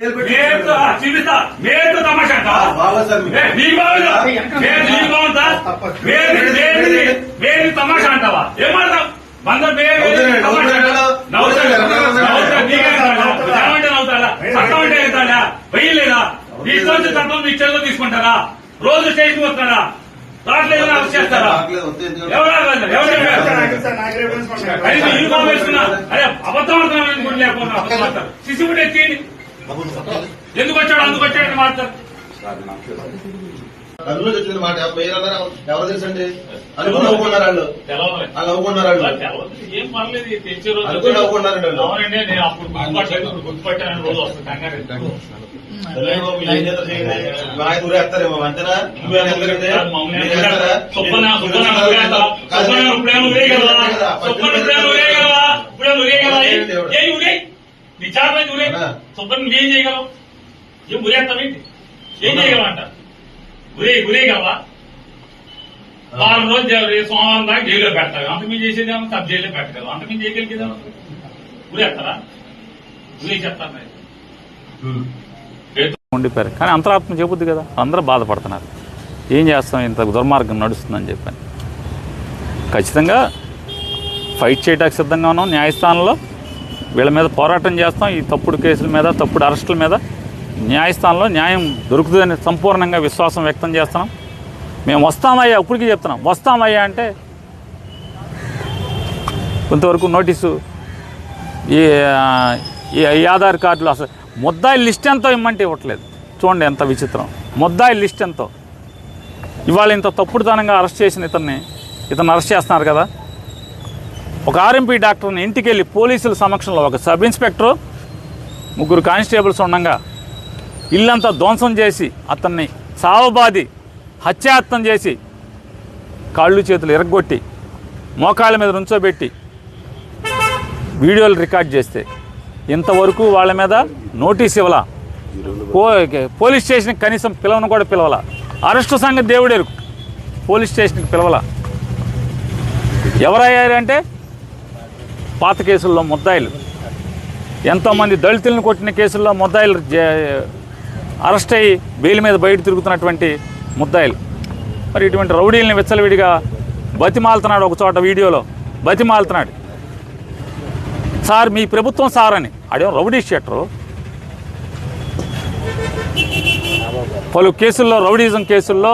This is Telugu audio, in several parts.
మేతో చూపిస్తా మేతో తమాషా అంటావా? బాగా సార్ మీకు. ఏ, నీకు బాగుందా మేలు నీకు బాగుందా మేలు. మేలు మేలు తమాషా అంటావా? ఏం మాడతావు బందర్ మేలు నవ్వుతున్నాడు, తమాషా నవ్వుతున్నాడు. నవ్వుతాడు? నవ్వుతున్నాడు. నవ్వుతాడు? నీకే అంటాడా? జనమంటే నవ్వుతాడా? చట్టం అంటే వెళ్తాడా వెయ్యలేదా వచ్చిన చట్టం మీ చెల్లో తీసుకుంటారా? రోజు స్టేషన్ వస్తారా? అరెస్ట్ చేస్తారా? ఎవరు? ఎవరు అరే అబద్ధం ఆడుతున్నాం అనుకుంటే లేకపోతే ఎక్కింది ఎందుకు వచ్చాడు? అందుకు వచ్చాడు అని మాట్లాడతారు అందులో వచ్చిన మాట మీరందరూ ఎవరు తెలుసండి? అనుకుని నవ్వుకున్నారు వాళ్ళు. తెలవదులే. వాళ్ళు నవ్వుకున్నారు వాళ్ళు. ఏం పర్లేదు అనుకుని నవ్వుకున్నారండి వాళ్ళు. అవునండి నేను అప్పుడు గుర్తుపట్టాను రోజు వస్తుంది. కంగారు ఊరేస్తారేమో అంతేనా? ఎందుకంటే ఎందుకు చేస్తారా? సుబ్బన్న సుబ్బన్న ఊరేస్తా. సుబ్బన్న ఇప్పుడేం ఊరేయగలవా? సుబ్బన్న ఇప్పుడేం ఊరేయగలవా? ఇప్పుడేం ఊరేయగలవా? ఏం- ఏం ఊరేయ్? నీ చేతనైతే ఊరేయ్. అవునా? సుబ్బన్న నువ్వేం చేయగలవు ఏం ఊరేస్తావేంటి ఏం చేయగలవంట ఊరే ఊరేయగలవా వారం రోజు సోమవారం దాకా జైల్లో పెడతారు అంత మీరు చేసేది ఏమో సబ్ జైల్లో పెట్టగలరు అంత మీరు చేయగలిగేదా ఊరేస్తారా ఊరే చెప్తాను. ఉండిపోయారు కానీ అంతరాత్మ చెబుద్ది కదా అందరూ బాధపడుతున్నారు ఏం చేస్తాం ఇంత దుర్మార్గం నడుస్తుందని చెప్పని ఖచ్చితంగా ఫైట్ చేయడానికి సిద్ధంగా ఉన్నాం న్యాయస్థానంలో వీళ్ళ మీద పోరాటం చేస్తాం. ఈ తప్పుడు కేసుల మీద తప్పుడు అరెస్టుల మీద న్యాయస్థానంలో న్యాయం దొరుకుతుందని సంపూర్ణంగా విశ్వాసం వ్యక్తం చేస్తున్నాం. మేము వస్తామయ్యా ఇప్పటికీ చెప్తున్నాం. వస్తామయ్యా అంటే కొంతవరకు నోటీసు ఈ ఈ ఈ ఆధార్ కార్డులు అసలు ముద్దాయి లిస్ట్ ఎంతో ఇమ్మంటే ఇవ్వట్లేదు. చూడండి ఎంత విచిత్రం. ముద్దాయి లిస్ట్ ఎంతో. ఇవాళ ఇంత తప్పుడుతనంగా అరెస్ట్ చేసిన ఇతన్ని ఇతను అరెస్ట్ చేస్తున్నారు కదా. ఒక ఆర్ఎంపీ డాక్టర్ని ఇంటికి వెళ్ళి పోలీసుల సమక్షంలో ఒక సబ్ ఇన్స్పెక్టరు ముగ్గురు కానిస్టేబుల్స్ ఉండగా ఇల్లంతా ధ్వంసం చేసి అతన్ని సావబాది హత్యాయత్నం చేసి కాళ్ళు చేతులు ఇరగొట్టి మోకాళ్ళ మీద నుంచోబెట్టి వీడియోలు రికార్డ్ చేస్తే ఇంతవరకు వాళ్ళ మీద నోటీస్ ఇవ్వాల? పో పోలీస్ స్టేషన్కి కనీసం పిలవను కూడా పిలవాల? అరెస్టు సంగతి దేవుడేరు. పోలీస్ స్టేషన్కి పిలవాల? ఎవరయ్యారంటే పాత కేసుల్లో ముద్దాయిలు. ఎంతోమంది దళితులను కొట్టిన కేసుల్లో ముద్దాయిలు అరెస్ట్ అయ్యి బెయిల్ మీద బయట తిరుగుతున్నటువంటి ముద్దాయిలు. మరి ఇటువంటి రౌడీల్ని విచ్చలవిడిగా బతిమాలుతున్నాడు ఒక చోట వీడియోలో. బతిమాలుతున్నాడు. సార్ మీ ప్రభుత్వం సార్ అని. అదేం రౌడీ షెట్టరు పలు కేసుల్లో రౌడీజం కేసుల్లో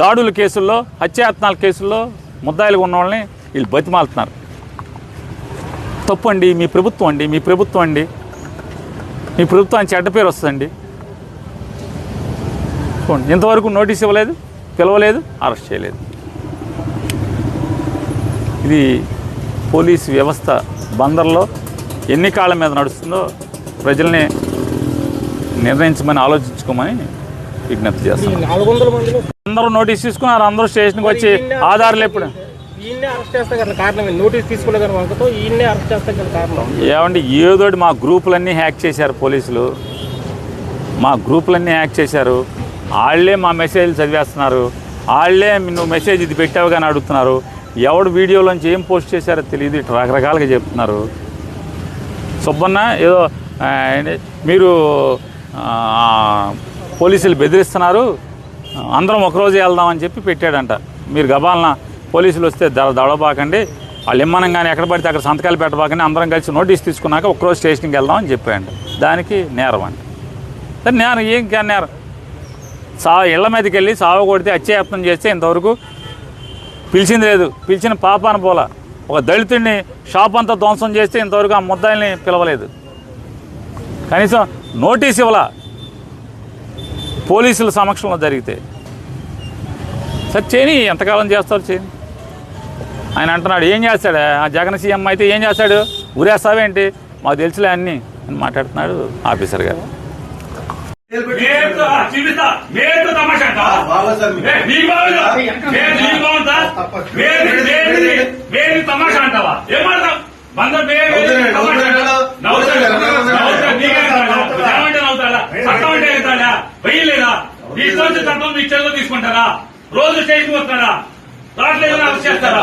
దాడుల కేసుల్లో హత్యాయత్నాల కేసుల్లో ముద్దాయిలుగా ఉన్న వాళ్ళని వీళ్ళు బతిమాలుతున్నారు. తప్పు అండి మీ ప్రభుత్వం అండి మీ ప్రభుత్వం అండి. మీ ప్రభుత్వానికి చెడ్డ పేరు వస్తుందండి. చూడండి ఇంతవరకు నోటీస్ ఇవ్వలేదు పిలవలేదు అరెస్ట్ చేయలేదు. ఇది పోలీస్ వ్యవస్థ బందర్లో ఎన్ని కాళ్ళ మీద నడుస్తుందో ప్రజల్ని నిర్ణయించమని ఆలోచించుకోమని విజ్ఞప్తి చేస్తాం నాలుగు వందల మందిలో అందరూ నోటీస్ తీసుకున్నారు అందరూ స్టేషన్కి వచ్చి ఆధారాలు ఎప్పుడు ఏమండి ఏదోటి మా గ్రూపులన్నీ హ్యాక్ చేశారు పోలీసులు. మా గ్రూపులన్నీ హ్యాక్ చేశారు. వాళ్ళే మా మెసేజ్లు చదివేస్తున్నారు. వాళ్ళే నువ్వు మెసేజ్ ఇది పెట్టావు కానీ అడుగుతున్నారు. ఎవడు వీడియోలోంచి ఏం పోస్ట్ చేశారో తెలియదు ఇట్లా రకరకాలుగా చెప్తున్నారు. సుబ్బన్న ఏదో మీరు పోలీసులు బెదిరిస్తున్నారు. అందరం ఒకరోజు వెళ్దామని చెప్పి పెట్టాడంట. మీరు గబాలన పోలీసులు వస్తే దడబాకండి వాళ్ళు ఇమ్మనంగానే ఎక్కడ పడితే అక్కడ సంతకాలు పెట్టబాకండి. అందరం కలిసి నోటీస్ తీసుకున్నాక ఒకరోజు స్టేషన్కి వెళ్దామని చెప్పాడు. దానికి నేరం అండి. సరే నేరం ఏం నేరం? సా ఇళ్ళ మీదకి వెళ్ళి సావ కొడితే అత్యయత్నం చేస్తే ఇంతవరకు పిలిచింది లేదు. పిలిచిన పాపాన పోల. ఒక దళితుడిని షాప్ అంతా ధ్వంసం చేస్తే ఇంతవరకు ఆ ముద్దాయిల్ని పిలవలేదు. కనీసం నోటీస్ ఇవ్వాల. పోలీసుల సమక్షంలో జరిగితే. సరే చేయని ఎంతకాలం చేస్తారు చేయని ఆయన అంటున్నాడు ఏం చేస్తాడు? ఆ జగన్ సీఎం అయితే ఏం చేస్తాడు? ఊరేస్తావేంటి? మాకు తెలుసులే అన్ని. అని మాట్లాడుతున్నాడు ఆఫీసర్ గారు. తమాషా అంటావా? చట్టం అంటే వెళ్తాడా వెయ్యలేదా చట్టం మీ చెల్లో తీసుకుంటారా రోజు స్టేషన్ వస్తాడా రావట్లేదు అరెస్ట్ చేస్తారా?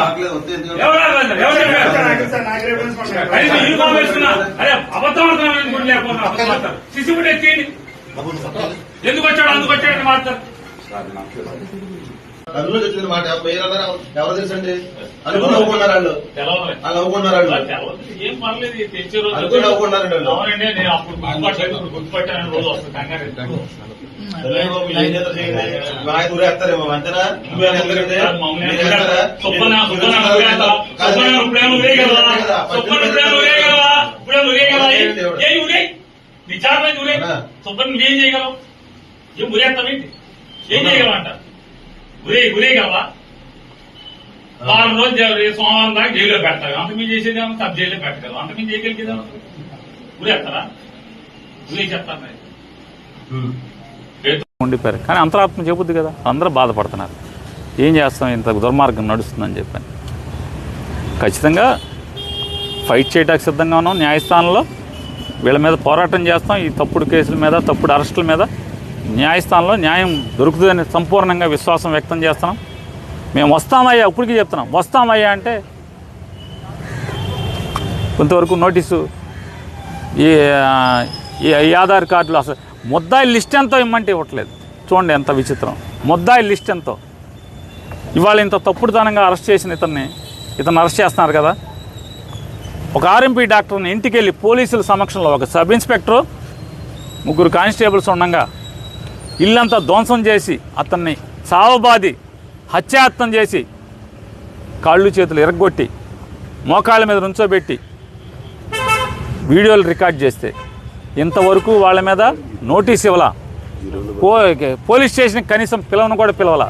అరే అబద్ధం ఆడుతున్నాను లేకపోతే ఎందుకు వచ్చాడు? అందుకు వచ్చాడు అని మాట్లాడతారు అందులో వచ్చిన మాట పోయారన్నారు ఎవరు తెలుసండి? అనుకుని నవ్వుకున్నారు వాళ్ళు. వాళ్ళు నవ్వుకున్నారు వాళ్ళు. అనుకుని నవ్వుకున్నారండి వాళ్ళు. గుర్తుపట్టాను రోజు వస్తుంది. బాబు, ఏం ఆయన ఊరేస్తారేమో అంతేనా ఎందుకంటే నువ్వేం చేయగలవు? ఊరేస్తావేంటి ఏం చేయగలవంట ఊరే ఊరేగలవా వారం రోజు సోమవారం దాకా జైల్లో పెడతారు. అంత మీరు చేసేది ఏమో సబ్ జైల్లో పెట్టగలరు అంత. ఉండిపోయారు కానీ అంతరాత్మ చెబుద్ది కదా. అందరూ బాధపడుతున్నారు. ఏం చేస్తాం? ఇంత దుర్మార్గం నడుస్తుందని చెప్పని. ఖచ్చితంగా ఫైట్ చేయడానికి సిద్ధంగా ఉన్నాం. న్యాయస్థానంలో వీళ్ళ మీద పోరాటం చేస్తాం. ఈ తప్పుడు కేసుల మీద తప్పుడు అరెస్టుల మీద న్యాయస్థానంలో న్యాయం దొరుకుతుందని సంపూర్ణంగా విశ్వాసం వ్యక్తం చేస్తున్నాం. మేము వస్తామయ్యా ఇప్పటికీ చెప్తున్నాం. వస్తామయ్యా అంటే కొంతవరకు నోటీసు ఈ ఈ ఆధార్ కార్డులు అసలు ముద్దాయి లిస్ట్ ఎంతో ఇమ్మంటే ఇవ్వట్లేదు. చూడండి ఎంత విచిత్రం. ముద్దాయి లిస్ట్ ఎంతో. ఇవాళ ఇంత తప్పుడుతనంగా అరెస్ట్ చేసిన ఇతన్ని ఇతను అరెస్ట్ చేస్తున్నారు కదా. ఒక ఆర్ఎంపీ డాక్టర్ని ఇంటికి వెళ్ళి పోలీసుల సమక్షంలో ఒక సబ్ ఇన్స్పెక్టర్ ముగ్గురు కానిస్టేబుల్స్ ఉండగా ఇల్లంతా ధ్వంసం చేసి అతన్ని సావబాది హత్యాయత్నం చేసి కాళ్ళు చేతులు ఎరగొట్టి మోకాళ్ళ మీద నుంచోబెట్టి వీడియోలు రికార్డ్ చేస్తే ఇంతవరకు వాళ్ళ మీద నోటీస్ ఇవ్వాల? పో పోలీస్ స్టేషన్కి కనీసం పిలవను కూడా పిలవాల?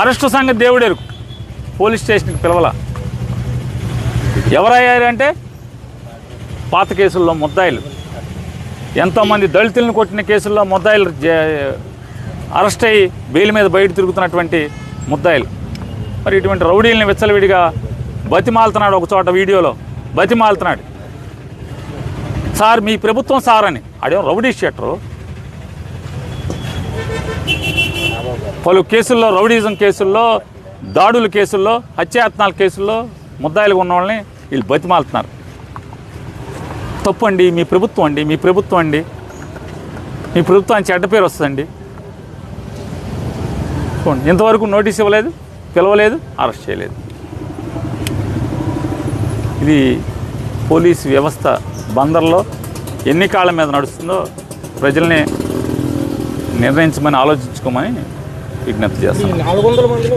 అరెస్టు సంగతి దేవుడేరు పోలీస్ స్టేషన్కి పిలవాల? ఎవరయ్యారంటే పాత కేసుల్లో ముద్దాయిలు. ఎంతోమంది దళితులను కొట్టిన కేసుల్లో ముద్దాయిలు అరెస్ట్ అయ్యి బెయిల్ మీద బయట తిరుగుతున్నటువంటి ముద్దాయిలు. మరి ఇటువంటి రౌడీల్ని విచ్చలవిడిగా బతిమాలుతున్నాడు ఒక చోట వీడియోలో. బతిమాలుతున్నాడు. సార్ మీ ప్రభుత్వం సార్ అని. ఆడేం రౌడీ షెట్టరు పలు కేసుల్లో రౌడీజం కేసుల్లో దాడుల కేసుల్లో హత్యాయత్నాల కేసుల్లో ముద్దాయిలుగా ఉన్న వాళ్ళని వీళ్ళు బతిమాలుతున్నారు. తప్పు అండి మీ ప్రభుత్వం అండి మీ ప్రభుత్వం అండి. మీ ప్రభుత్వానికి చెడ్డ పేరు వస్తుందండి. చూడండి ఇంతవరకు నోటీస్ ఇవ్వలేదు పిలవలేదు అరెస్ట్ చేయలేదు. ఇది పోలీస్ వ్యవస్థ బందర్లో ఎన్ని కాళ్ళ మీద నడుస్తుందో ప్రజల్ని నిర్ణయించమని ఆలోచించుకోమని విజ్ఞప్తి చేస్తాను